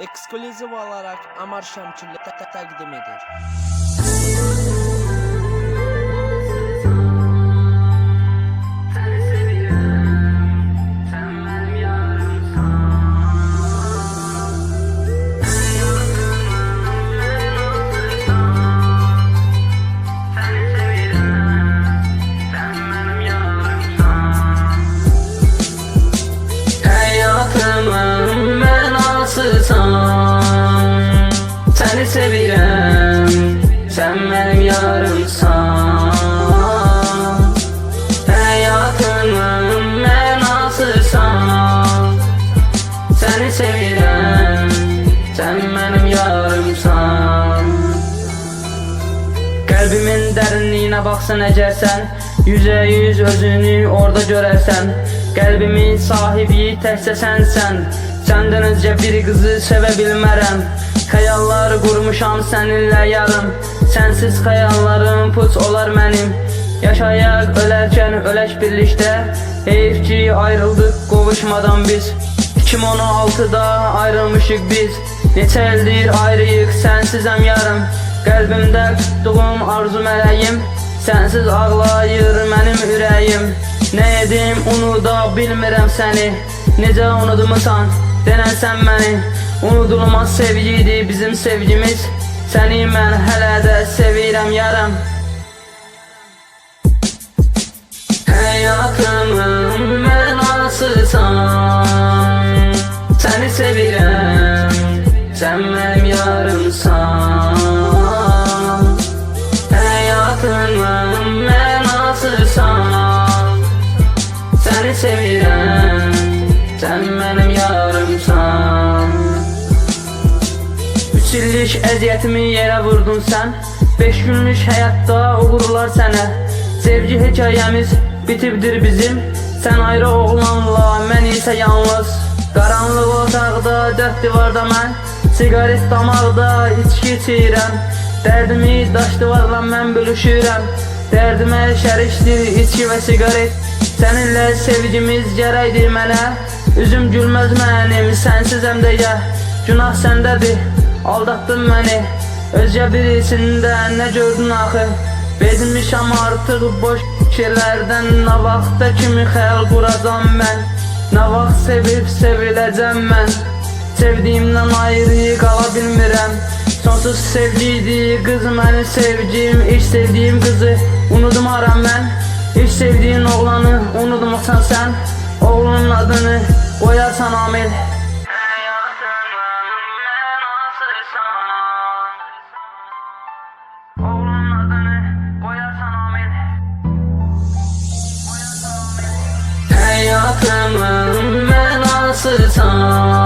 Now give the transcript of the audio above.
ekskluziv olarak Amar Şamçılı təqdim Sən mənim yarımsan Hayatımın mənasısan Səni sevirəm Sən mənim yarımsan Qəlbimin dərinliyinə baxsan əgər sən Yüzə yüz özünü orada görərsən Qəlbimin sahibi təkcə sənsən Səndən öncə bir qızı sevə bilmərəm Xəyallar qurmuşam səninlə yarım Sənsiz xəyallarım puç olar mənim. Yaşayaq ölərkən ölək birlikdə. Heyf ki ayrıldıq qovuşmadan biz. 2016'da ayrılmışık biz. Neçə ildir ayrıyıq sənsizəm yarım. Qəlbimdə tutduğum arzu mələyim. Sənsiz ağlayır mənim ürəyim. Nə edim unuda bilmirəm səni. Necə unudmusan denən sən məni. Unudulmaz sevgiydi bizim sevgimiz Səni mən hələ də sevirəm yarım. Hayatımın mənasısan Səni sevirəm Sən mənim yarımsan Hayatımın mənasısan Səni sevirəm Sən mənim yarımsan illik əziyyətimi yerə vurdun sən Beş günlük həyatda uğurlar sənə Sevgi hekayəmiz bitibdir bizim. Sən ayrı oğlanla, mən isə yalnız. Qaranlıq otaqda, dörd divarda mən Sigaret damaqda, içki içirəm Dərdimi daş divarla mən bölüşürəm Dərdimə şərikdir içki və sigaret. Səninlə sevgimiz gərəkdir mənə Üzüm gülməz mənim, sənsiz əmdəyə Günah səndədir, aldatdın məni Özgə birisində nə gördün axı Bezmişəm artıq boş fikirlərdən Nə vaxta kimi xəyal quracam mən Nə vaxt sevib seviləcəm mən Sevdiyimdən ayrı qala bilmirəm Sonsuz sevgiydi qız mənim sevgim İlk sevdiyim qızı unutmaram mən İlk sevdiyin oğlanı unutmasan sən Oğlunun adını qoyarsan Oğlunun koyarsan Amil Hayatımın mənasısan